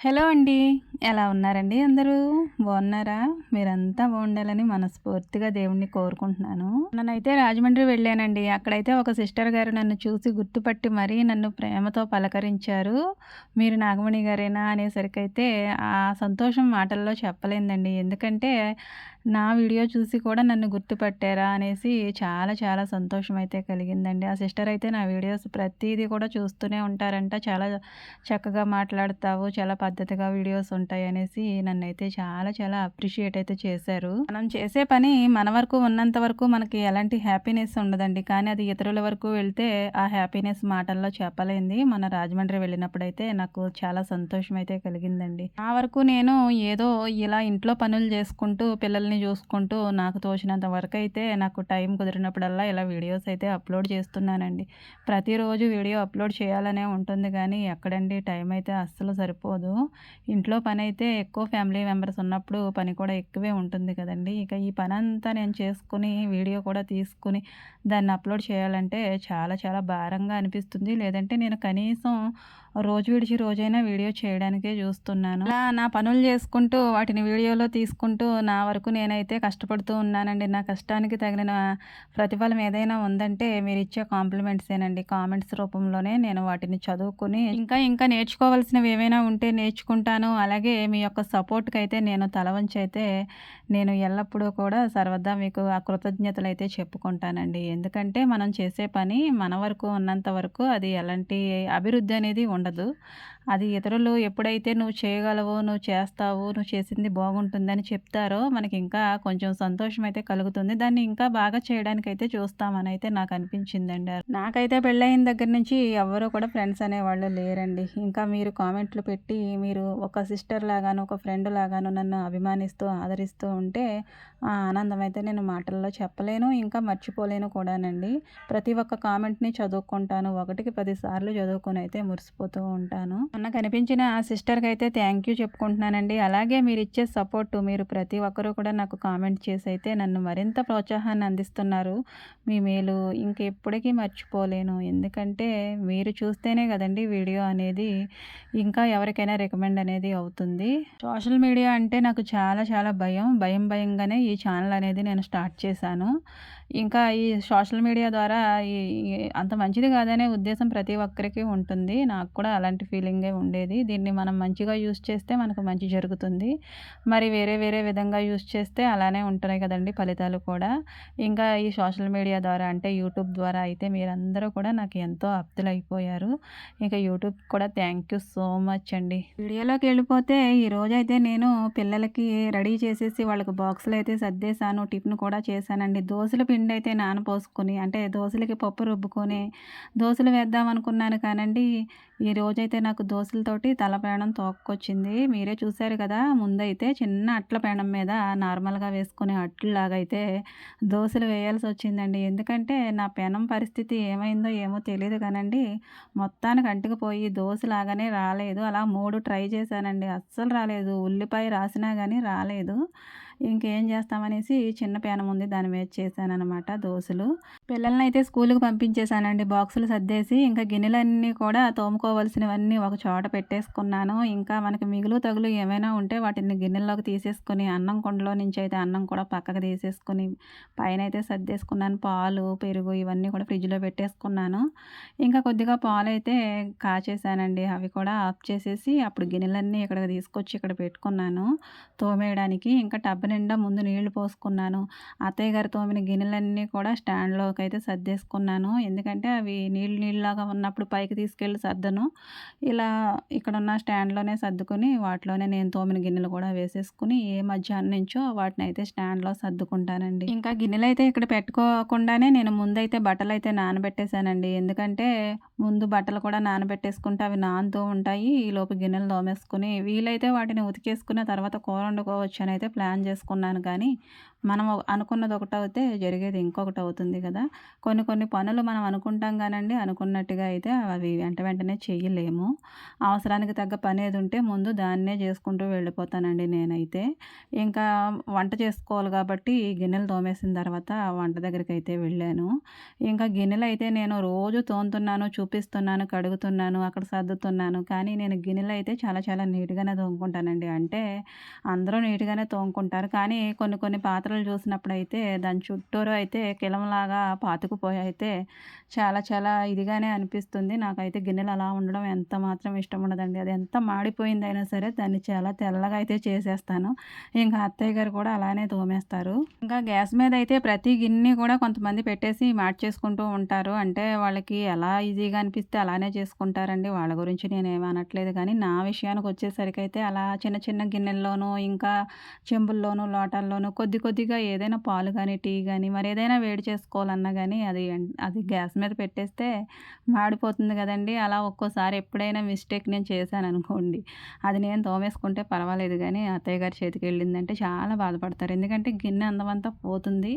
Hello అండి. ఎలా ఉన్నారండి అందరూ? బాగున్నారా? మీరంతా బాగుండాలని మనస్ఫూర్తిగా దేవుణ్ణి కోరుకుంటున్నాను. నన్నైతే రాజమండ్రి వెళ్ళానండి. అక్కడైతే ఒక సిస్టర్ గారు నన్ను చూసి గుర్తుపట్టి మరీ నన్ను ప్రేమతో పలకరించారు. మీరు నాగమణి గారేనా అనేసరికి అయితే ఆ సంతోషం మాటల్లో చెప్పలేందండి. ఎందుకంటే నా వీడియో చూసి కూడా నన్ను గుర్తుపట్టారా అనేసి చాలా చాలా సంతోషం అయితే కలిగిందండి. ఆ సిస్టర్ అయితే నా వీడియోస్ ప్రతిదీ కూడా చూస్తూనే ఉంటారంట. చాలా చక్కగా మాట్లాడతావు చాలా పద్ధతిగా వీడియోస్ ఉంటాయి అనేసి నన్ను అయితే చాలా చాలా అప్రిషియేట్ అయితే చేశారు. మనం చేసే పని మన వరకు ఉన్నంత వరకు మనకి ఎలాంటి హ్యాపీనెస్ ఉండదండి. కానీ అది ఇతరుల వరకు వెళ్తే ఆ హ్యాపీనెస్ మాటల్లో చెప్పలేంది. మన రాజమండ్రి వెళ్ళినప్పుడైతే నాకు చాలా సంతోషం అయితే కలిగిందండి. ఆ వరకు నేను ఏదో ఇలా ఇంట్లో పనులు చేసుకుంటూ పిల్లల్ని చూసుకుంటూ నాకు తోచినంత వరకు అయితే నాకు టైం కుదిరినప్పుడల్లా ఇలా వీడియోస్ అయితే అప్లోడ్ చేస్తున్నానండి. ప్రతిరోజు వీడియో అప్లోడ్ చేయాలనే ఉంటుంది కానీ ఎక్కడండి? టైం అయితే అస్సలు సరిపోదు. ఇంట్లో పని అయితే ఎక్కువ ఫ్యామిలీ మెంబర్స్ ఉన్నప్పుడు పని కూడా ఎక్కువే ఉంటుంది కదండి. ఇక ఈ పని అంతా నేను చేసుకుని వీడియో కూడా తీసుకుని దాన్ని అప్లోడ్ చేయాలంటే చాలా చాలా భారంగా అనిపిస్తుంది. లేదంటే నేను కనీసం రోజు విడిచి రోజైనా వీడియో చేయడానికే చూస్తున్నాను. అలా నా పనులు చేసుకుంటూ వాటిని వీడియోలో తీసుకుంటూ నా వరకు నేనైతే కష్టపడుతూ ఉన్నానండి. నా కష్టానికి తగిన ప్రతిఫలం ఏదైనా ఉందంటే మీరు ఇచ్చే కాంప్లిమెంట్సేనండి కామెంట్స్ రూపంలోనే నేను వాటిని చదువుకుని ఇంకా ఇంకా నేర్చుకోవాల్సినవి ఏమైనా ఉంటే నేర్చుకుంటాను. అలాగే మీ యొక్క సపోర్ట్కి అయితే నేను తల వంచి అయితే నేను ఎల్లప్పుడూ కూడా సర్వదా మీకు ఆ కృతజ్ఞతలు అయితే చెప్పుకుంటానండి. ఎందుకంటే మనం చేసే పని మన వరకు ఉన్నంత వరకు అది ఎలాంటి అభివృద్ధి అనేది ఉండదు. ఉండదు అది ఇతరులు ఎప్పుడైతే నువ్వు చేయగలవు నువ్వు చేస్తావు నువ్వు చేసింది బాగుంటుందని చెప్తారో మనకి ఇంకా కొంచెం సంతోషం అయితే కలుగుతుంది. దాన్ని ఇంకా బాగా చేయడానికి అయితే చూస్తామని అయితే నాకు అనిపించిందండి. నాకైతే పెళ్ళయిన దగ్గర నుంచి ఎవరు కూడా ఫ్రెండ్స్ అనేవాళ్ళు లేరండి. ఇంకా మీరు కామెంట్లు పెట్టి మీరు ఒక సిస్టర్ లాగాను ఒక ఫ్రెండ్ లాగాను నన్ను అభిమానిస్తూ ఆదరిస్తూ ఉంటే ఆ ఆనందం అయితే నేను మాటల్లో చెప్పలేను ఇంకా మర్చిపోలేను కూడానండి. ప్రతి ఒక్క కామెంట్ని చదువుకుంటాను. ఒకటికి పదిసార్లు చదువుకొని అయితే మురిసిపోతూ ఉంటాను. అన్న కనిపించిన ఆ సిస్టర్కి అయితే థ్యాంక్ యూ చెప్పుకుంటున్నానండి. అలాగే మీరు ఇచ్చే సపోర్టు మీరు ప్రతి ఒక్కరూ కూడా నాకు కామెంట్ చేసి అయితే నన్ను మరింత ప్రోత్సాహాన్ని అందిస్తున్నారు. మీ మేలు ఇంకెప్పటికీ మర్చిపోలేను. ఎందుకంటే మీరు చూస్తేనే కదండి వీడియో అనేది ఇంకా ఎవరికైనా రికమెండ్ అనేది అవుతుంది. సోషల్ మీడియా అంటే నాకు చాలా చాలా భయం. భయం భయంగానే ఈ ఛానల్ అనేది నేను స్టార్ట్ చేశాను. ఇంకా ఈ సోషల్ మీడియా ద్వారా ఈ అంత మంచిది కాదనే ఉద్దేశం ప్రతి ఒక్కరికి ఉంటుంది. నాకు కూడా అలాంటి ఫీలింగ్ ఉండేది. దీన్ని మనం మంచిగా యూస్ చేస్తే మనకు మంచి జరుగుతుంది. మరి వేరే వేరే విధంగా యూస్ చేస్తే అలానే ఉంటున్నాయి కదండి ఫలితాలు కూడా. ఇంకా ఈ సోషల్ మీడియా ద్వారా అంటే యూట్యూబ్ ద్వారా అయితే మీరందరూ కూడా నాకు ఎంతో అప్తులైపోయారు ఇంకా యూట్యూబ్ కూడా థ్యాంక్ యూ సో మచ్ అండి. వీడియోలోకి వెళ్ళిపోతే ఈరోజైతే నేను పిల్లలకి రెడీ చేసేసి వాళ్ళకి బాక్సులు అయితే సర్దేశాను టిఫిన్ కూడా చేశానండి. దోశల పిండి అయితే నానపోసుకొని అంటే దోశలకి పప్పు రుబ్బుకొని దోశలు వేద్దాం అనుకున్నాను కానండి ఈ రోజైతే నాకు దోశలతోటి తలపేణం తోక్కొచ్చింది. మీరే చూశారు కదా ముందైతే చిన్న అట్ల పేణం మీద నార్మల్గా వేసుకునే అట్లలాగా అయితే దోశలు వేయాల్సి వచ్చిందండి ఎందుకంటే నా పెనం పరిస్థితి ఏమైందో ఏమో తెలియదు కానండి. మొత్తానికి అంటుకుపోయి దోశలాగానే రాలేదు. అలా మూడు ట్రై చేశానండి. అస్సలు రాలేదు. ఉల్లిపాయ రాసినా కానీ రాలేదు. ఇంకేం చేస్తామనేసి చిన్న పేనం ఉంది దాని మీద చేశానమాట దోశలు. పిల్లల్ని అయితే స్కూల్కి పంపించేశానండి బాక్సులు సర్దేసి ఇంకా గిన్నెలన్నీ కూడా తోముకోవాల్సినవన్నీ ఒక చోట పెట్టేసుకున్నాను. ఇంకా మనకి మిగులు తగులు ఏమైనా ఉంటే వాటిని గిన్నెల్లోకి తీసేసుకొని అన్నం కొండలో నుంచి అయితే అన్నం కూడా పక్కకు తీసేసుకుని పైన అయితే సర్దేసుకున్నాను. పాలు పెరుగు ఇవన్నీ కూడా ఫ్రిడ్జ్లో పెట్టేసుకున్నాను. ఇంకా కొద్దిగా పాలు అయితే కాచేసానండి అవి కూడా ఆఫ్ చేసేసి అప్పుడు గిన్నెలన్నీ ఇక్కడ తీసుకొచ్చి ఇక్కడ పెట్టుకున్నాను. తోమేయడానికి ఇంకా టబ్ నిండా ముందు నీళ్ళు పోసుకున్నాను. అత్తయ్య గారు తోమిన గిన్నెలన్నీ కూడా స్టాండ్లోకి అయితే సర్దేసుకున్నాను. ఎందుకంటే అవి నీళ్ళు నీళ్ళలాగా ఉన్నప్పుడు పైకి తీసుకెళ్ళి సర్దను. ఇలా ఇక్కడ ఉన్న స్టాండ్లోనే సర్దుకొని వాటిలోనే నేను తోమిన గిన్నెలు కూడా వేసేసుకుని ఏ మధ్యాహ్నం నుంచో వాటిని అయితే స్టాండ్లో సర్దుకుంటానండి. ఇంకా గిన్నెలు అయితే ఇక్కడ పెట్టుకోకుండానే నేను ముందైతే బట్టలు అయితే నానబెట్టేశానండి. ఎందుకంటే ముందు బట్టలు కూడా నానబెట్టేసుకుంటే అవి నానుతూ ఉంటాయి. ఈ లోపు గిన్నెలు తోమేసుకుని వీలైతే వాటిని ఉతికేసుకున్న తర్వాత కూర వండుకోవచ్చు అని అయితే ప్లాన్ చేసుకున్నాను కానీ మనం అనుకున్నది ఒకటి అవుతే జరిగేది ఇంకొకటి అవుతుంది కదా. కొన్ని కొన్ని పనులు మనం అనుకుంటాం కానండి అనుకున్నట్టుగా అయితే అవి వెంట వెంటనే చేయలేము అవసరానికి తగ్గ పని ఏది ఉంటే ముందు దాన్నే చేసుకుంటూ వెళ్ళిపోతానండి నేనైతే. ఇంకా వంట చేసుకోవాలి కాబట్టి ఈ గిన్నెలు తోమేసిన తర్వాత వంట దగ్గరికి అయితే వెళ్ళాను. ఇంకా గిన్నెలు అయితే నేను రోజు తోముతున్నాను చూపిస్తున్నాను కడుగుతున్నాను అక్కడ సర్దుతున్నాను. కానీ నేను గిన్నెలు అయితే చాలా చాలా నీట్గానే తోముకుంటానండి. అంటే అందరూ నీట్గానే తోముకుంటారు. కానీ కొన్ని కొన్ని పాత్రలు చూసినప్పుడు అయితే దాని చుట్టూరు అయితే కిలంలాగా పాతుకుపోయి అయితే చాలా చాలా ఇదిగానే అనిపిస్తుంది. నాకైతే గిన్నెలు అలా ఉండడం ఎంత మాత్రం ఇష్టం ఉండదండి. అది ఎంత మాడిపోయిందైనా సరే దాన్ని చాలా తెల్లగా అయితే చేసేస్తాను. ఇంకా అత్తయ్య గారు కూడా అలానే తోమేస్తారు. ఇంకా గ్యాస్ మీద అయితే ప్రతి గిన్నె కూడా కొంతమంది పెట్టేసి మార్చేసుకుంటూ ఉంటారు. అంటే వాళ్ళకి ఎలా ఈజీగా అనిపిస్తే అలానే చేసుకుంటారండి. వాళ్ళ గురించి నేను అనట్లేదు కానీ నా విషయానికి వచ్చేసరికి అయితే అలా చిన్న చిన్న గిన్నెల్లోనూ ఇంకా చెంబుల్లోనూ లోటాల్లోనూ కొద్ది కొద్దిగా ఏదైనా పాలు కానీ టీ కానీ మరి ఏదైనా వేడి చేసుకోవాలన్నా కానీ అది అది గ్యాస్ మీద పెట్టేస్తే మాడిపోతుంది కదండి. అలా ఒక్కోసారి ఎప్పుడైనా మిస్టేక్ నేను చేశాను అనుకోండి. అది నేను తోమేసుకుంటే పర్వాలేదు కానీ అత్తయ్య గారి చేతికి వెళ్ళిందంటే చాలా బాధపడతారు. ఎందుకంటే గిన్నె అందమంతా పోతుంది.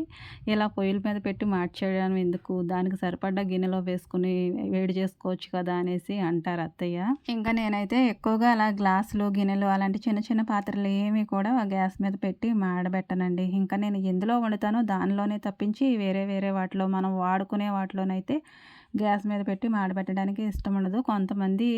ఇలా పొయ్యిల మీద పెట్టి మార్చేయడం ఎందుకు? దానికి సరిపడ్డ గిన్నెలో వేసుకుని వేడి చేసుకోవచ్చు కదా అనేసి అంటారు అత్తయ్య. ఇంకా నేనైతే ఎక్కువగా అలా గ్లాసులు గిన్నెలు అలాంటి చిన్న చిన్న పాత్రలు ఏమి కూడా గ్యాస్ మీద పెట్టి మాడబెట్టనండి. ఇంకా నేను ఎందులో వండుతానో దానిలోనే తప్పించి వేరే వేరే వాటిలో మనం వాడుకునే వాటిలోనైతే గ్యాస్ మీద పెట్టి మాడబెట్టడానికి ఇష్టం ఉండదు. కొంతమంది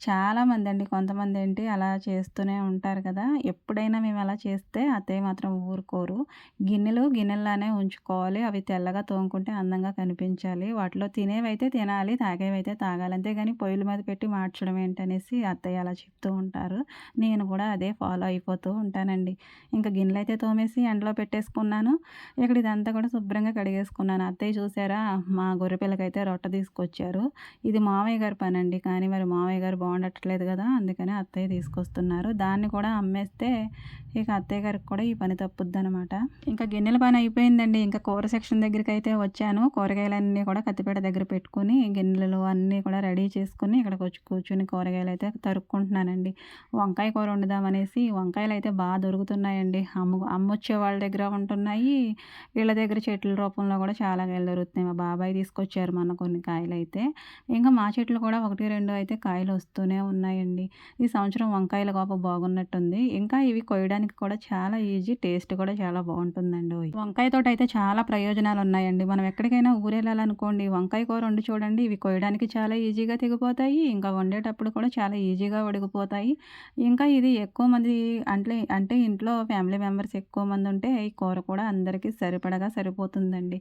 చాలామంది అండి కొంతమంది ఏంటి అలా చేస్తూనే ఉంటారు కదా. ఎప్పుడైనా మేము అలా చేస్తే అత్తయ్య మాత్రం ఊరుకోరు. గిన్నెలు గిన్నెల్లానే ఉంచుకోవాలి. అవి తెల్లగా తోముకుంటే అందంగా కనిపించాలి. వాటిలో తినేవైతే తినాలి తాగేవైతే తాగాలి. అంతేగాని పొయ్యిల మీద పెట్టి మార్చడం ఏంటనేసి అత్తయ్య అలా చెప్తూ ఉంటారు. నేను కూడా అదే ఫాలో అయిపోతూ ఉంటానండి. ఇంకా గిన్నెలు అయితే తోమేసి ఎండలో పెట్టేసుకున్నాను. ఇక్కడ ఇదంతా కూడా శుభ్రంగా కడిగేసుకున్నాను. అత్తయ్య చూసారా మా గొర్రె పిల్లకైతే రొట్టె తీసుకొచ్చారు. ఇది మామయ్య గారి పని అండి కానీ మరి మామయ్య గారు బాగుండట్లేదు కదా అందుకని అత్తయ్య తీసుకొస్తున్నారు. దాన్ని కూడా అమ్మేస్తే ఇక అత్తయ్య గారికి కూడా ఈ పని తప్పుద్ది అనమాట ఇంకా గిన్నెల పని అయిపోయిందండి. ఇంకా కూర సెక్షన్ దగ్గరికి అయితే వచ్చాను. కూరగాయలన్నీ కూడా కత్తిపేట దగ్గర పెట్టుకుని గిన్నెలు అన్నీ కూడా రెడీ చేసుకుని ఇక్కడికి వచ్చి కూర్చుని కూరగాయలు అయితే తరుక్కుంటున్నానండి. వంకాయ కూర వండుదామనేసి వంకాయలు అయితే బాగా దొరుకుతున్నాయండి. అమ్ము అమ్మొచ్చే వాళ్ళ దగ్గర ఉంటున్నాయి. వీళ్ళ దగ్గర చెట్ల రూపంలో కూడా చాలా కాయలు దొరుకుతున్నాయి. మా బాబాయ్ తీసుకొచ్చారు మన కొన్ని కాయలు అయితే ఇంకా మా చెట్లు కూడా ఒకటి రెండు అయితే కాయలు వస్తూనే ఉన్నాయండి. ఈ సంవత్సరం వంకాయల గొప్ప బాగున్నట్టుంది. ఇంకా ఇవి కొయ్యడానికి కూడా చాలా ఈజీ టేస్ట్ కూడా చాలా బాగుంటుందండి వంకాయ తోట అయితే చాలా ప్రయోజనాలు ఉన్నాయండి మనం ఎక్కడికైనా ఊరెళ్ళాలనుకోండి వంకాయ కూర వండి చూడండి ఇవి కొయ్యడానికి చాలా ఈజీగా తెగిపోతాయి. ఇంకా వండేటప్పుడు కూడా చాలా ఈజీగా ఉడికిపోతాయి ఇంకా ఇది ఎక్కువ మంది అంటే అంటే ఇంట్లో ఫ్యామిలీ మెంబర్స్ ఎక్కువ మంది ఉంటే ఈ కూర కూడా అందరికీ సరిపడగా సరిపోతుందండి.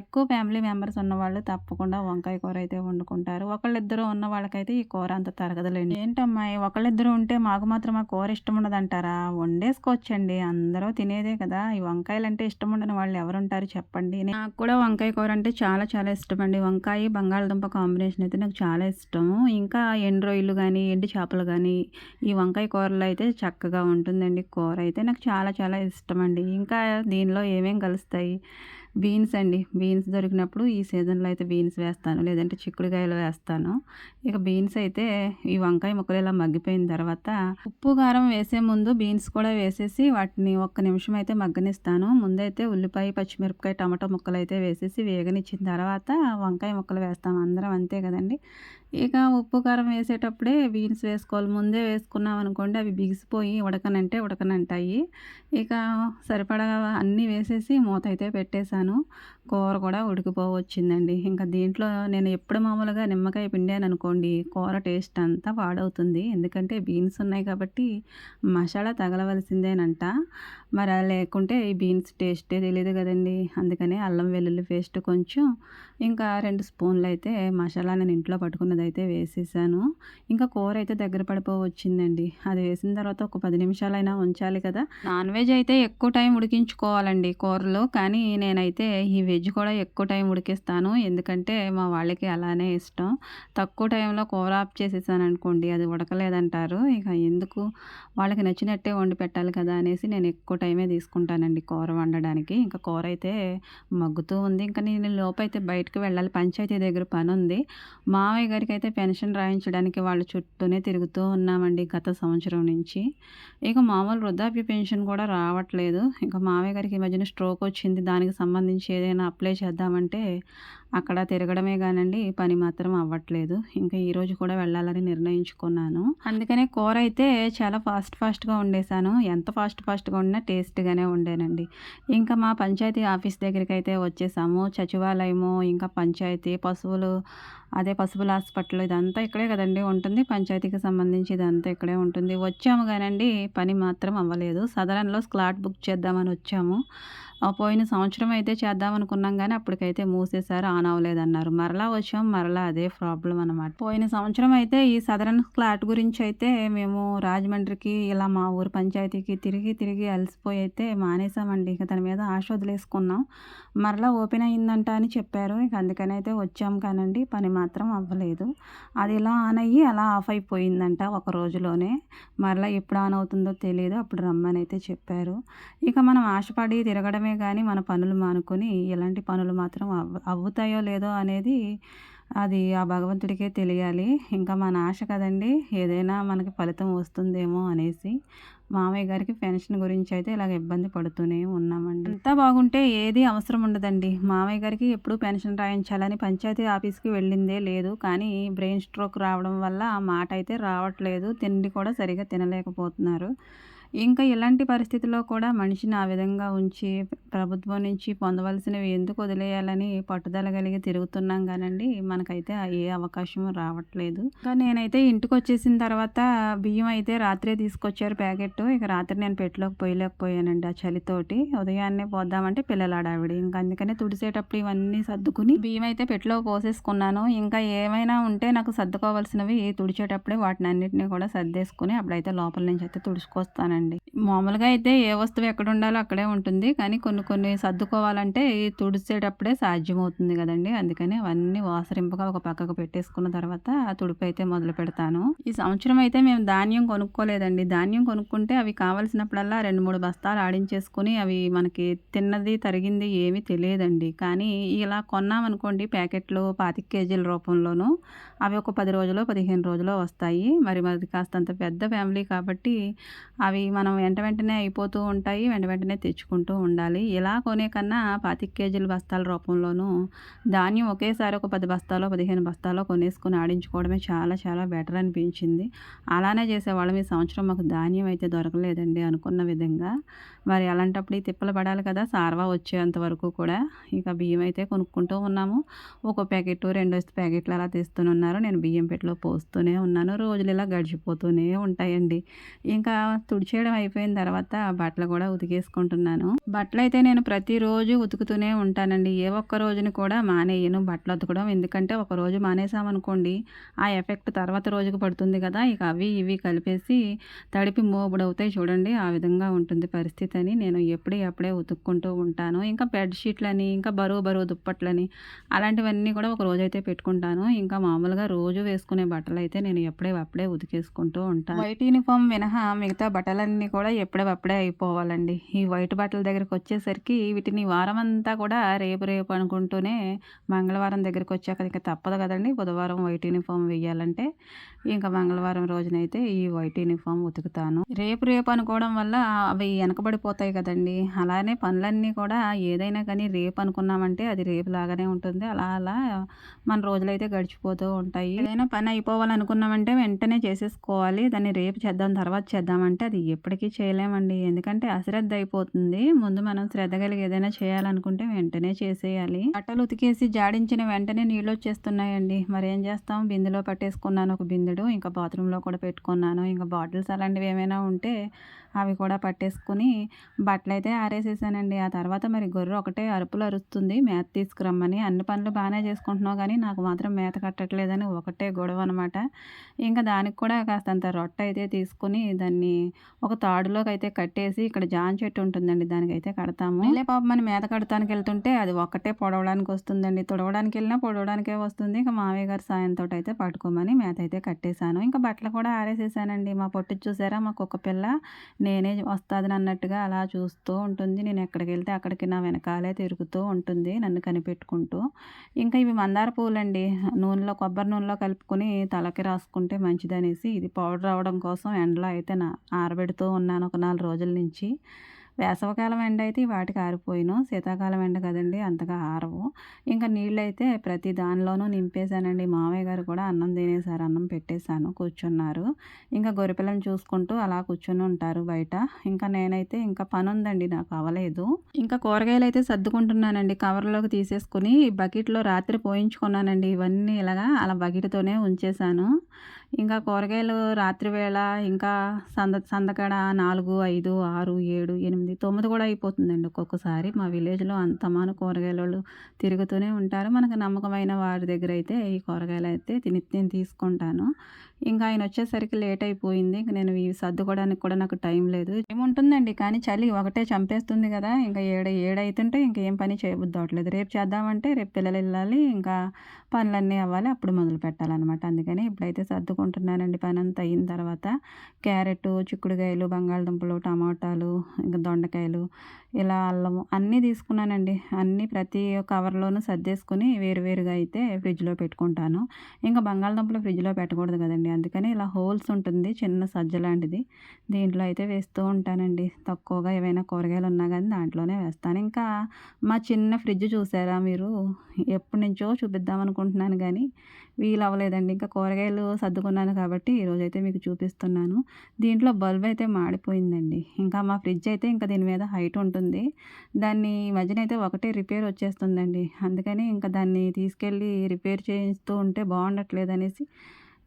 ఎక్కువ ఫ్యామిలీ మెంబర్స్ ఉన్నవాళ్ళు తప్పకుండా వంకాయ కూర అయితే వండుకుంటారు. ఒకళ్ళిద్దరు ఉన్న వాళ్ళకైతే ఈ కూర అంత తరగదులేండి. ఏంటమ్మా ఒకళ్ళిద్దరు ఉంటే మాకు మాత్రం ఆ కూర ఇష్టం ఉండదంటారా? వండేసుకోవచ్చండి. అందరూ తినేదే కదా. ఈ వంకాయలు అంటే ఇష్టం ఉండని వాళ్ళు ఎవరుంటారు చెప్పండి. నాకు కూడా వంకాయ కూర అంటే చాలా చాలా ఇష్టం అండి వంకాయ బంగాళదుంప కాంబినేషన్ అయితే నాకు చాలా ఇష్టము ఇంకా ఎండు రొయ్యలు కానీ ఎండు చేపలు కానీ ఈ వంకాయ కూరలో అయితే చక్కగా ఉంటుందండి. కూర అయితే నాకు చాలా చాలా ఇష్టం అండి ఇంకా దీనిలో ఏమేం కలుస్తాయి? బీన్స్ అండి. బీన్స్ దొరికినప్పుడు ఈ సీజన్లో అయితే బీన్స్ వేస్తాను. లేదంటే చిక్కుడుకాయలు వేస్తాను. ఇక బీన్స్ అయితే ఈ వంకాయ ముక్కలు ఇలా మగ్గిపోయిన తర్వాత ఉప్పు కారం వేసే ముందు బీన్స్ కూడా వేసేసి వాటిని ఒక్క నిమిషం అయితే మగ్గనిస్తాను. ముందైతే ఉల్లిపాయ పచ్చిమిరపకాయ టమాటో ముక్కలు అయితే వేసేసి వేగనిచ్చిన తర్వాత వంకాయ ముక్కలు వేస్తాం. అందరం అంతే కదండి. ఇక ఉప్పు కారం వేసేటప్పుడే బీన్స్ వేసుకోవాలి. ముందే వేసుకున్నాం అనుకోండి అవి బిగిసిపోయి ఉడకనంటే ఉడకనంటాయి. ఇక సరిపడా అన్నీ వేసేసి మూత అయితే పెట్టేశాను. చేశాను. కూర కూడా ఉడికిపోవచ్చిందండి. ఇంకా దీంట్లో నేను ఎప్పుడు మామూలుగా నిమ్మకాయ పిండాను అనుకోండి కూర టేస్ట్ అంతా పాడవుతుంది ఎందుకంటే బీన్స్ ఉన్నాయి కాబట్టి మసాలా తగలవలసిందేనంట. మరి లేకుంటే ఈ బీన్స్ టేస్టే తెలియదు కదండి. అందుకని అల్లం వెల్లుల్లి పేస్ట్ కొంచెం ఇంకా రెండు స్పూన్లు అయితే మసాలా నేను ఇంట్లో పట్టుకున్నది అయితే వేసేసాను. ఇంకా కూర అయితే దగ్గర పడిపోవచ్చిందండి. అది వేసిన తర్వాత ఒక పది నిమిషాలైనా ఉంచాలి కదా. నాన్ వెజ్ అయితే ఎక్కువ టైం ఉడికించుకోవాలండి కూరలో. కానీ నేనైతే ఈ వెజ్ వెజ్ కూడా ఎక్కువ టైం ఉడికిస్తాను. ఎందుకంటే మా వాళ్ళకి అలానే ఇష్టం. తక్కువ టైంలో కూర ఆఫ్ చేసేసాను అనుకోండి అది ఉడకలేదంటారు. ఇక ఎందుకు? వాళ్ళకి నచ్చినట్టే వండి పెట్టాలి కదా అనేసి నేను ఎక్కువ టైమే తీసుకుంటానండి కూర వండడానికి. ఇంకా కూర అయితే మగ్గుతూ ఉంది. ఇంకా నేను లోపైతే బయటకు వెళ్ళాలి. పంచాయతీ దగ్గర పని ఉంది మావయ్య గారికి అయితే పెన్షన్ రాయించడానికి వాళ్ళు చుట్టూనే తిరుగుతూ ఉన్నామండి గత సంవత్సరం నుంచి. ఇక మామూలు వృద్ధాప్య పెన్షన్ కూడా రావట్లేదు. ఇంకా మావయ్య గారికి ఈ మధ్యన స్ట్రోక్ వచ్చింది. దానికి సంబంధించి ఏదైనా అప్లై చేద్దామంటే అక్కడ తిరగడమే కానండి పని మాత్రం అవ్వట్లేదు. ఇంకా ఈరోజు కూడా వెళ్ళాలని నిర్ణయించుకున్నాను. అందుకనే కూర అయితే చాలా ఫాస్ట్ ఫాస్ట్గా వండేసాను ఎంత ఫాస్ట్ ఫాస్ట్గా వండినా టేస్ట్గానే ఉండేనండి ఇంకా మా పంచాయతీ ఆఫీస్ దగ్గరికి అయితే వచ్చేసాము. సచివాలయము ఇంకా పంచాయతీ పశువులు అదే పశువుల హాస్పిటల్ ఇదంతా ఇక్కడే కదండి ఉంటుంది. పంచాయతీకి సంబంధించి ఇదంతా ఇక్కడే ఉంటుంది. వచ్చాము కానండి పని మాత్రం అవ్వలేదు. సదరన్లో స్లాట్ బుక్ చేద్దామని వచ్చాము. పోయిన సంవత్సరం అయితే చేద్దాం అనుకున్నాం కానీ అప్పటికైతే మూసేశారు ఆన్ అవ్వలేదన్నారు. మరలా వచ్చాం మరలా అదే ప్రాబ్లం అనమాట పోయిన సంవత్సరం అయితే ఈ సదరన్ ఫ్లాట్ గురించి అయితే మేము రాజమండ్రికి ఇలా మా ఊరు పంచాయతీకి తిరిగి తిరిగి అలసిపోయి అయితే మానేసామండి ఇక దాని మీద ఆశ వదిలేసుకున్నాం. మరలా ఓపెన్ అయ్యిందంట అని చెప్పారు. ఇక అందుకని అయితే వచ్చాం కానండి. పని మాత్రం అవ్వలేదు. అది ఇలా ఆన్ అయ్యి అలా ఆఫ్ అయిపోయిందంట ఒక రోజులోనే. మరలా ఎప్పుడు ఆన్ అవుతుందో తెలియదు అప్పుడు రమ్మని అయితే చెప్పారు. ఇక మనం ఆశపడి తిరగడమే మాత్రమే కానీ మన పనులు మానుకొని ఎలాంటి పనులు మాత్రం అవ్వ అవుతాయో లేదో అనేది అది ఆ భగవంతుడికే తెలియాలి. ఇంకా మన ఆశ కదండి ఏదైనా మనకి ఫలితం వస్తుందేమో అనేసి మామయ్య గారికి పెన్షన్ గురించి అయితే ఇలాగ ఇబ్బంది పడుతూనే ఉన్నామండి. అంతా బాగుంటే ఏది అవసరం ఉండదండి. మామయ్య గారికి ఎప్పుడు పెన్షన్ రాయించాలని పంచాయతీ ఆఫీస్కి వెళ్ళిందే లేదు. కానీ బ్రెయిన్ స్ట్రోక్ రావడం వల్ల ఆ మాట అయితే రావట్లేదు. తిండి కూడా సరిగా తినలేకపోతున్నారు. ఇంకా ఇలాంటి పరిస్థితుల్లో కూడా మనిషిని ఆ విధంగా ఉంచి ప్రభుత్వం నుంచి పొందవలసినవి ఎందుకు వదిలేయాలని పట్టుదల కలిగి తిరుగుతున్నాం కానండి మనకైతే ఏ అవకాశం రావట్లేదు. ఇంకా నేనైతే ఇంటికి వచ్చేసిన తర్వాత బియ్యం అయితే రాత్రే తీసుకొచ్చారు ప్యాకెట్ ఇక రాత్రి నేను పెట్టలోకి పోయలేకపోయానండి ఆ చలితోటి. ఉదయాన్నే పోద్దామంటే పిల్లలు ఇంకా అందుకనే తుడిసేటప్పుడు ఇవన్నీ సర్దుకుని బియ్యం అయితే పెట్టలో పోసేసుకున్నాను. ఇంకా ఏమైనా ఉంటే నాకు సర్దుకోవాల్సినవి తుడిచేటప్పుడే వాటిని అన్నింటినీ కూడా సర్దేసుకుని అప్పుడైతే లోపల నుంచి అయితే తుడుచుకొస్తానండి. అండి. మామూలుగా అయితే ఏ వస్తువు ఎక్కడ ఉండాలో అక్కడే ఉంటుంది. కానీ కొన్ని కొన్ని సర్దుకోవాలంటే ఈ తుడిచేటప్పుడే సాధ్యమవుతుంది కదండి. అందుకని అవన్నీ వాసరింపుగా ఒక పక్కకు పెట్టేసుకున్న తర్వాత ఆ తుడిపి అయితే మొదలు పెడతాను. ఈ సంవత్సరం అయితే మేము ధాన్యం కొనుక్కోలేదండి. ధాన్యం కొనుక్కుంటే అవి కావలసినప్పుడల్లా రెండు మూడు బస్తాలు ఆడించేసుకుని అవి మనకి తిన్నది తరిగింది ఏమీ తెలియదండి. కానీ ఇలా కొన్నామనుకోండి ప్యాకెట్లు పాతిక కేజీల రూపంలోనూ అవి ఒక పది రోజులు పదిహేను రోజులు వస్తాయి. మరి మరి కాస్తంత పెద్ద ఫ్యామిలీ కాబట్టి అవి మనం వెంట వెంటనే అయిపోతూ ఉంటాయి వెంట వెంటనే తెచ్చుకుంటూ ఉండాలి. ఇలా కొనే కన్నా పాతిక కేజీల బస్తాల రూపంలోనూ ధాన్యం ఒకేసారి ఒక పది బస్తాలో పదిహేను బస్తాలో కొనేసుకుని ఆడించుకోవడమే చాలా చాలా బెటర్ అనిపించింది. అలానే చేసేవాళ్ళం. ఈ సంవత్సరం మాకు ధాన్యం అయితే దొరకలేదండి అనుకున్న విధంగా. మరి అలాంటప్పుడు ఈ తిప్పలు పడాలి కదా సార్వా వచ్చేంత వరకు కూడా. ఇక బియ్యం అయితే కొనుక్కుంటూ ఉన్నాము. ఒక ప్యాకెట్ రెండు ప్యాకెట్లు అలా తీస్తున్నారు నేను బియ్యం పెట్టలో పోస్తూనే ఉన్నాను. రోజులు ఇలా గడిచిపోతూనే ఉంటాయండి. ఇంకా తుడిచే చేయడం అయిపోయిన తర్వాత బట్టలు కూడా ఉతికేసుకుంటున్నాను. బట్టలు అయితే నేను ప్రతిరోజు ఉతుకుతూనే ఉంటానండి. ఏ ఒక్క రోజుని కూడా మానేయను బట్టలు ఉతకడం ఎందుకంటే ఒక రోజు మానేసామనుకోండి ఆ ఎఫెక్ట్ తర్వాత రోజుకు పడుతుంది కదా. ఇక అవి ఇవి కలిపేసి తడిపి మోబుడవుతాయి చూడండి. ఆ విధంగా ఉంటుంది పరిస్థితి అని నేను ఎప్పుడే అప్పుడే ఉతుక్కుంటూ ఉంటాను. ఇంకా బెడ్షీట్లని ఇంకా బరువు బరువు దుప్పట్లని అలాంటివన్నీ కూడా ఒక రోజు అయితే పెట్టుకుంటాను. ఇంకా మామూలుగా రోజు వేసుకునే బట్టలు అయితే నేను ఎప్పుడే అప్పుడే ఉతికేసుకుంటూ ఉంటాను. వైట్ యూనిఫామ్ మినహా మిగతా బట్టలన్నీ కూడా ఎప్పుడప్పుడే అయిపోవాలండి. ఈ వైట్ బట్టల దగ్గరికి వచ్చేసరికి వీటిని వారం అంతా కూడా రేపు రేపు అనుకుంటూనే మంగళవారం దగ్గరికి వచ్చాక ఇంకా తప్పదు కదండి. బుధవారం వైట్ యూనిఫామ్ వేయాలంటే ఇంకా మంగళవారం రోజునైతే ఈ వైట్ యూనిఫామ్ ఉతుకుతాను. రేపు రేపు అనుకోవడం వల్ల అవి వెనకబడిపోతాయి కదండి. అలానే పనులన్నీ కూడా ఏదైనా కానీ రేపు అనుకున్నామంటే అది రేపు లాగానే ఉంటుంది. అలా అలా మన రోజులైతే గడిచిపోతూ ఉంటాయి. ఏదైనా పని అయిపోవాలనుకున్నామంటే వెంటనే చేసేసుకోవాలి. దాన్ని రేపు చేద్దాం తర్వాత చేద్దామంటే అది ఎప్పటికీ చేయలేమండి. ఎందుకంటే అశ్రద్ధ అయిపోతుంది. ముందు మనం శ్రద్ధ కలిగి ఏదైనా చేయాలనుకుంటే వెంటనే చేసేయాలి. బట్టలు ఉతికేసి జాడించిన వెంటనే నీళ్ళు వచ్చేస్తున్నాయండి. మరి ఏం చేస్తాం? బిందెలో పట్టేసుకున్నాను ఒక బిందెడు ఇంకా బాత్రూంలో కూడా పెట్టుకున్నాను. ఇంకా బాటిల్స్ అలాంటివి ఏమైనా ఉంటే అవి కూడా పట్టేసుకుని బట్టలు అయితే ఆరేసేసానండి. ఆ తర్వాత మరి గొర్రె ఒకటే అరుపులు అరుస్తుంది. మేత తీసుకురమ్మని అన్ని పనులు బాగానే చేసుకుంటున్నావు కానీ నాకు మాత్రం మేత కట్టట్లేదని ఒకటే గొడవ అనమాట ఇంకా దానికి కూడా కాస్తంత రొట్టె అయితే తీసుకుని దాన్ని ఒక తాడులోకి అయితే కట్టేసి ఇక్కడ జాన్ చెట్టు ఉంటుందండి. దానికైతే కడతాము. లే పాప మన మేత కడతానికి వెళ్తుంటే అది ఒక్కటే పొడవడానికి వస్తుందండి. తుడవడానికి వెళ్ళినా పొడవడానికే వస్తుంది. ఇంకా మావయ్య గారి సాయంతో అయితే పట్టుకోమని మేత అయితే కట్టేశాను. ఇంకా బట్టలు కూడా ఆరేసేసానండి. మా పొట్టు చూసారా? మా కుక్క పిల్ల నేనే వస్తాదని అన్నట్టుగా అలా చూస్తూ ఉంటుంది. నేను ఎక్కడికి వెళ్తే అక్కడికి నా వెనకాలే తిరుగుతూ ఉంటుంది నన్ను కనిపెట్టుకుంటూ. ఇంకా ఇవి మందార పూలండి. నూనెలో కొబ్బరి నూనెలో కలుపుకొని తలకి రాసుకుంటే మంచిదనేసి ఇది పౌడర్ అవడం కోసం ఎండలో అయితే నా ఆరబెడుతూ ఉన్నాను ఒక నాలుగు రోజుల నుంచి. వేసవకాలం ఎండ అయితే వాటికి ఆరిపోయాను. శీతాకాలం ఎండ కదండి అంతగా ఆరవు. ఇంకా నీళ్ళు అయితే ప్రతి దానిలోనూ నింపేశానండి. మామయ్య గారు కూడా అన్నం తినేసారు అన్నం పెట్టేశాను కూర్చున్నారు. ఇంకా గొరిపిల్లని చూసుకుంటూ అలా కూర్చొని ఉంటారు బయట. ఇంకా నేనైతే ఇంకా పని ఉందండి నాకు అవ్వలేదు ఇంకా కూరగాయలు అయితే సర్దుకుంటున్నానండి కవర్లోకి తీసేసుకుని బకెట్లో రాత్రి పోయించుకున్నానండి. ఇవన్నీ ఇలాగా అలా బకెట్తోనే ఉంచేశాను. ఇంకా కూరగాయలు రాత్రివేళ ఇంకా సంద సందకడ నాలుగు ఐదు ఆరు ఏడు ఎనిమిది తొమ్మిది కూడా అయిపోతుందండి ఒక్కొక్కసారి. మా విలేజ్లో అంతమాను కూరగాయల వాళ్ళు తిరుగుతూనే ఉంటారు. మనకు నమ్మకమైన వారి దగ్గర అయితే ఈ కూరగాయలు అయితే నేను తీసుకుంటాను. ఇంకా ఆయన వచ్చేసరికి లేట్ అయిపోయింది. ఇంక నేను ఇవి సర్దుకోవడానికి కూడా నాకు టైం లేదు. ఏముంటుందండి? కానీ చలి ఒకటే చంపేస్తుంది కదా. ఇంకా ఏడ ఏడైతుంటే ఇంకేం పని చేయబుద్దవట్లేదు రేపు చేద్దామంటే రేపు పిల్లలు వెళ్ళాలి. ఇంకా పనులన్నీ అవ్వాలి. అప్పుడు మొదలు పెట్టాలన్నమాట. అందుకని ఇప్పుడైతే సర్దుకుంటున్నానండి. పని అంతా అయిన తర్వాత క్యారెట్ చిక్కుడుకాయలు బంగాళదుంపలు టమాటాలు ఇంకా దొండకాయలు ఇలా అల్లము అన్నీ తీసుకున్నానండి. అన్నీ ప్రతి కవర్లోనూ సర్దేసుకుని వేరువేరుగా అయితే ఫ్రిడ్జ్లో పెట్టుకుంటాను. ఇంకా బంగాళదుంపలు ఫ్రిడ్జ్లో పెట్టకూడదు కదండి. అందుకని ఇలా హోల్స్ ఉంటుంది చిన్న సజ్జ లాంటిది. దీంట్లో అయితే వేస్తూ ఉంటానండి. తక్కువగా ఏవైనా కూరగాయలు ఉన్నా కానీ దాంట్లోనే వేస్తాను. ఇంకా మా చిన్న ఫ్రిడ్జ్ చూసారా మీరు? ఎప్పటి నుంచో చూపిద్దాం అనుకుంటున్నాను కానీ వీలు అవ్వలేదండి. ఇంకా కూరగాయలు సర్దుకున్నాను కాబట్టి ఈరోజైతే మీకు చూపిస్తున్నాను. దీంట్లో బల్బ్ అయితే మాడిపోయిందండి. ఇంకా మా ఫ్రిడ్జ్ అయితే ఇంకా దీని మీద హైట్ ఉంటుంది. దాన్ని మధ్యన అయితే ఒకటే రిపేర్ వచ్చేస్తుందండి. అందుకని ఇంకా దాన్ని తీసుకెళ్ళి రిపేర్ చేయిస్తూ ఉంటే బాగుండట్లేదు అనేసి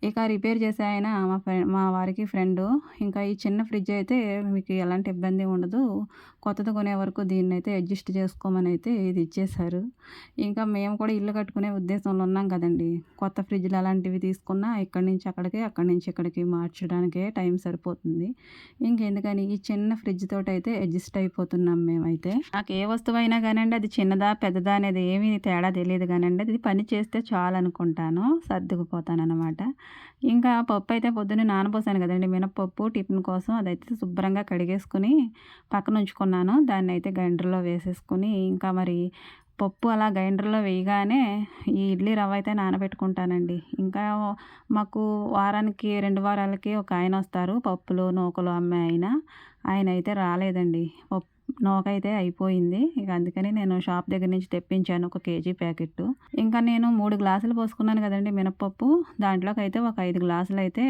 ఇక రిపేర్ చేసే ఆయన మా ఫ్రెండ్ మా వారికి ఫ్రెండు. ఇంకా ఈ చిన్న ఫ్రిడ్జ్ అయితే మీకు ఎలాంటి ఇబ్బంది ఉండదు. కొత్తది కొనే వరకు దీన్ని అయితే అడ్జస్ట్ చేసుకోమని అయితే ఇది ఇచ్చేశారు. ఇంకా మేము కూడా ఇల్లు కట్టుకునే ఉద్దేశంలో ఉన్నాం కదండి. కొత్త ఫ్రిడ్జ్లు అలాంటివి తీసుకున్నా ఇక్కడి నుంచి అక్కడికి అక్కడి నుంచి ఇక్కడికి మార్చడానికే టైం సరిపోతుంది. ఇంకెందుకని ఈ చిన్న ఫ్రిడ్జ్ తోటి అయితే అడ్జస్ట్ అయిపోతున్నాం మేమైతే. నాకు ఏ వస్తువు అయినా కానివ్వండి అది చిన్నదా పెద్దదా అనేది ఏమీ తేడా తెలియదు కానివ్వండి అది పని చేస్తే చాలు అనుకుంటాను సర్దుకుపోతాను అనమాట ఇంకా పప్పు అయితే పొద్దున్నే నానబోసాను కదండి. మినపప్పు టిఫిన్ కోసం అదైతే శుభ్రంగా కడిగేసుకుని పక్కన ఉంచుకున్నాను. దాన్ని అయితే గ్రైండర్లో వేసేసుకుని ఇంకా మరి పప్పు అలా గ్రైండర్లో వేయగానే ఈ ఇడ్లీ రవ్వ అయితే నానబెట్టుకుంటానండి. ఇంకా మాకు వారానికి రెండు వారాలకి ఒక ఆయన వస్తారు. పప్పులు నూకలు అమ్మే ఆయన. ఆయన అయితే రాలేదండి. పప్పు నోకైతే అయిపోయింది. ఇక అందుకని నేను షాప్ దగ్గర నుంచి తెప్పించాను ఒక కేజీ ప్యాకెట్ ఇంకా నేను మూడు గ్లాసులు పోసుకున్నాను కదండి మినపప్పు దాంట్లోకి అయితే ఒక ఐదు గ్లాసులు అయితే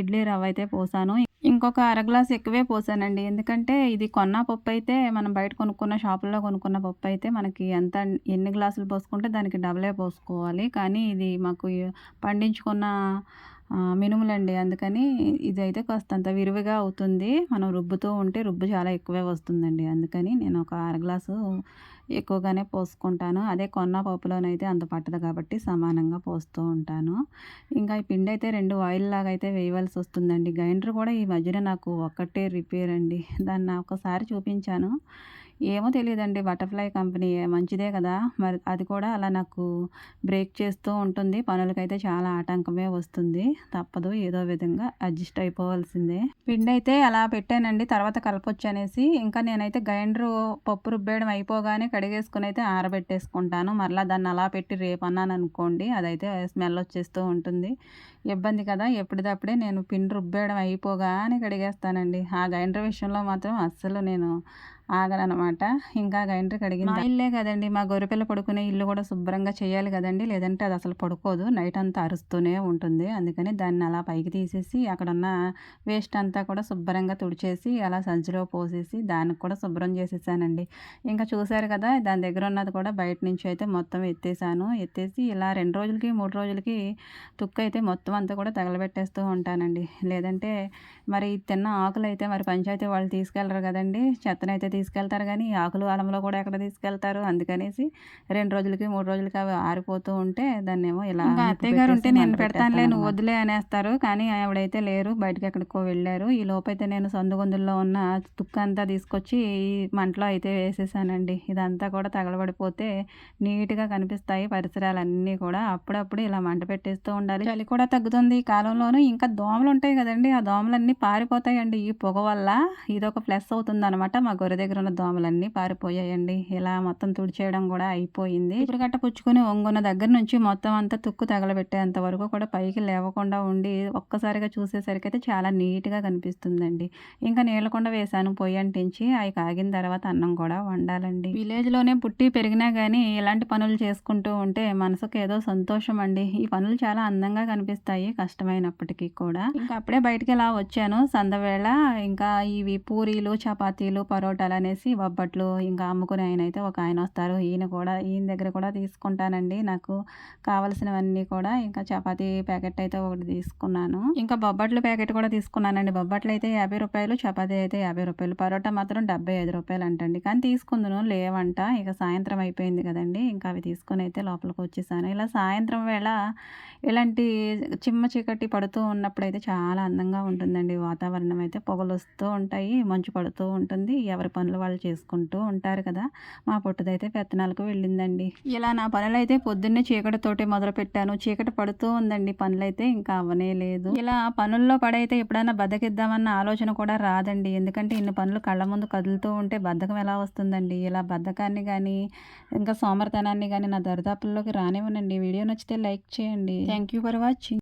ఇడ్లీ రవ్వ అయితే పోసాను. ఇంకొక అర గ్లాస్ ఎక్కువే పోసానండి. ఎందుకంటే ఇది కొన్న పప్పు అయితే మనం బయట కొనుక్కున్న షాపుల్లో కొనుక్కున్న పప్పు అయితే మనకి ఎంత ఎన్ని గ్లాసులు పోసుకుంటే దానికి డబలే పోసుకోవాలి. కానీ ఇది మాకు పండించుకున్న మినుములండి. అందుకని ఇదైతే కాస్తంత విరివిగా అవుతుంది. మనం రుబ్బుతూ ఉంటే రుబ్బు చాలా ఎక్కువే వస్తుందండి. అందుకని నేను ఒక అర గ్లాసు ఎక్కువగానే పోసుకుంటాను. అదే కొన్న పప్పులోనైతే అంత పట్టదు కాబట్టి సమానంగా పోస్తూ ఉంటాను. ఇంకా ఈ పిండి అయితే రెండు ఆయిల్ లాగా అయితే వేయవలసి వస్తుందండి. గ్రైండర్ కూడా ఈ మధ్యన నాకు ఒక్కటే రిపేర్ అండి. దాన్ని ఒకసారి చూపించాను. ఏమో తెలియదండి బటర్ఫ్లై కంపెనీ మంచిదే కదా. మరి అది కూడా అలా నాకు బ్రేక్ చేస్తూ ఉంటుంది. పనులకైతే చాలా ఆటంకమే వస్తుంది. తప్పదు. ఏదో విధంగా అడ్జస్ట్ అయిపోవాల్సిందే. పిండి అయితే అలా పెట్టానండి. తర్వాత కలపొచ్చు అనేసి. ఇంకా నేనైతే గ్రైండర్ పప్పు రుబ్బేయడం అయిపోగానే కడిగేసుకుని అయితే ఆరబెట్టేసుకుంటాను. మరలా దాన్ని అలా పెట్టి రేపు అన్నాను అనుకోండి. అదైతే స్మెల్ వచ్చేస్తూ ఉంటుంది. ఇబ్బంది కదా. ఎప్పటిదప్పుడే నేను పిండి రుబ్బేయడం అయిపోగానే కడిగేస్తానండి. ఆ గ్రైండర్ విషయంలో మాత్రం అస్సలు నేను ఆగలనమాట ఇంకా గైంటర్ కడిగింది? ఇల్లే కదండి. మా గొర్రెపిల్ల పడుకునే ఇల్లు కూడా శుభ్రంగా చేయాలి కదండి. లేదంటే అది అసలు పడుకోదు. నైట్ అంతా అరుస్తూనే ఉంటుంది. అందుకని దాన్ని అలా పైకి తీసేసి అక్కడ ఉన్న వేస్ట్ అంతా కూడా శుభ్రంగా తుడిచేసి అలా సంచిలో పోసేసి దానికి కూడా శుభ్రం చేసేసానండి. ఇంకా చూశారు కదా దాని దగ్గర ఉన్నది కూడా బయట నుంచి అయితే మొత్తం ఎత్తేసాను. ఎత్తేసి ఇలా రెండు రోజులకి మూడు రోజులకి తుక్కు అయితే మొత్తం అంతా కూడా తగలబెట్టేస్తూ ఉంటానండి. లేదంటే మరి తిన్న ఆకులు అయితే మరి పంచాయతీ వాళ్ళు తీసుకెళ్ళరు కదండి. చెత్తనైతే తీసుకెళ్తారు కానీ ఆకులు అలంలో కూడా ఎక్కడ తీసుకెళ్తారు? అందుకనేసి రెండు రోజులకి మూడు రోజులకి అవి ఆరిపోతూ ఉంటే దాన్ని ఏమో ఇలా అత్తయ్య గారు ఉంటే నేను పెడతానులే నువ్వు వదిలే అనేస్తారు కానీ ఆవిడైతే లేరు బయటకి ఎక్కడికో వెళ్ళారు. ఈ లోపైతే నేను సందుగొందుల్లో ఉన్న తుక్క అంతా తీసుకొచ్చి ఈ మంటలో అయితే వేసేసానండి. ఇదంతా కూడా తగలబడిపోతే నీట్గా కనిపిస్తాయి పరిసరాలన్నీ కూడా. అప్పుడప్పుడు ఇలా మంట పెట్టేస్తూ ఉండాలి. చలి కూడా తగ్గుతుంది ఈ కాలంలోనూ. ఇంకా దోమలు ఉంటాయి కదండి ఆ దోమలన్నీ పారిపోతాయండి ఈ పొగ వల్ల. ఇదొక ప్లస్ అవుతుంది అనమాట మా గొర్రె దగ్గర ఉన్న దోమలన్నీ పారిపోయాయండి. ఇలా మొత్తం తుడిచేయడం కూడా అయిపోయింది. ఇప్పుడు గట్ట పుచ్చుకొని ఒంగున్న దగ్గర నుంచి మొత్తం అంతా తుక్కు తగలబెట్టేంత వరకు కూడా పైకి లేవకుండా ఉండి ఒక్కసారిగా చూసేసరికి అయితే చాలా నీట్గా కనిపిస్తుందండి. ఇంకా నీళ్ళకుండా వేసాను పొయ్యి అంటించి అవి కాగిన తర్వాత అన్నం కూడా వండాలండి. విలేజ్లోనే పుట్టి పెరిగినా కానీ ఇలాంటి పనులు చేసుకుంటూ ఉంటే మనసుకు ఏదో సంతోషం అండి. ఈ పనులు చాలా అందంగా కనిపిస్తాయి కష్టమైనప్పటికీ కూడా. ఇంకా అప్పుడే బయటికి ఇలా వచ్చాను. సందవేళ ఇంకా ఇవి పూరీలు చపాతీలు పరోటాలు అనేసి బొబ్బట్లు ఇంకా అమ్ముకునే ఆయన అయితే ఒక ఆయన వస్తారు. ఈయన కూడా ఈయన దగ్గర కూడా తీసుకుంటానండి. నాకు కావలసినవన్నీ కూడా ఇంకా చపాతీ ప్యాకెట్ అయితే ఒకటి తీసుకున్నాను. ఇంకా బొబ్బట్లు ప్యాకెట్ కూడా తీసుకున్నానండి. బొబ్బట్లు అయితే యాభై రూపాయలు చపాతీ అయితే యాభై రూపాయలు పరోటా మాత్రం డెబ్బై ఐదు రూపాయలు అంటండి. కానీ తీసుకుందును లేవంట. ఇక సాయంత్రం అయిపోయింది కదండి. ఇంకా అవి తీసుకొని అయితే లోపలికి వచ్చేసాను. ఇలా సాయంత్రం వేళ ఇలాంటి చిమ్మ చీకటి పడుతూ ఉన్నప్పుడు అయితే చాలా అందంగా ఉంటుందండి. వాతావరణం అయితే పొగలు వస్తూ ఉంటాయి మంచు పడుతూ ఉంటుంది. ఎవరి పనులు వాళ్ళు చేసుకుంటూ ఉంటారు కదా. మా పొట్టదైతే పెత్తనాలకు వెళ్ళిందండి. ఇలా నా పనులు అయితే పొద్దున్నే చీకటితోటి మొదలు పెట్టాను చీకటి పడుతూ ఉందండి పనులు అయితే ఇంకా అవనే లేదు. ఇలా పనుల్లో పడైతే ఎప్పుడైనా బద్దకిద్దామన్న ఆలోచన కూడా రాదండి. ఎందుకంటే ఇన్ని పనులు కళ్ళ ముందు కదులుతూ ఉంటే బద్ధకం ఎలా వస్తుందండి? ఇలా బద్ధకాన్ని కానీ ఇంకా సోమరతనాన్ని కానీ నా దరిదాపుల్లోకి రానివ్వనండి. వీడియో నచ్చితే లైక్ చేయండి. Thank you for watching.